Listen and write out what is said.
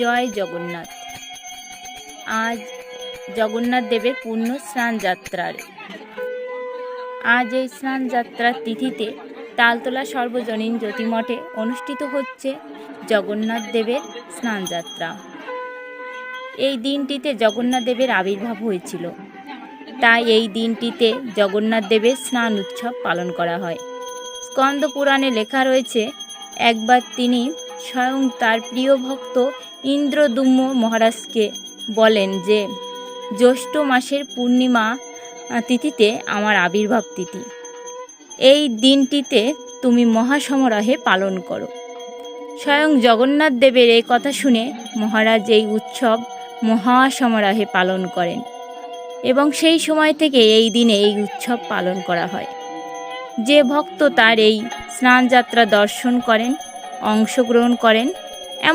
জয় জগন্নাথ। আজ জগন্নাথ দেবের পূর্ণ স্নান যাত্রার। আজ এই স্নান যাত্রার তিথিতে তালতলা সর্বজনীন জ্যোতিমঠে অনুষ্ঠিত হচ্ছে জগন্নাথ দেবের স্নান যাত্রা। এই দিনটিতে জগন্নাথ দেবের আবির্ভাব হয়েছিল। তাই এই দিনটিতে জগন্নাথ দেবের স্নান উৎসব পালন করা হয়। স্কন্দ পুরাণে লেখা রয়েছে, একবার তিনি স্বয়ং তার প্রিয় ভক্ত ইন্দ্রদুম্ন মহারাজকে বলেন যে, জ্যৈষ্ঠ মাসের পূর্ণিমা তিথিতে আমার আবির্ভাব তিথি। এই দিনটিতে তুমি মহাসমারোহে পালন করো। স্বয়ং জগন্নাথ দেবের এই কথা শুনে মহারাজ এই উৎসব মহাসমারোহে পালন করেন এবং সেই সময় থেকে এই দিনে এই উৎসব পালন করা হয়। যে ভক্ত তার এই স্নানযাত্রা দর্শন করেন অংশগ্রহণ করেন।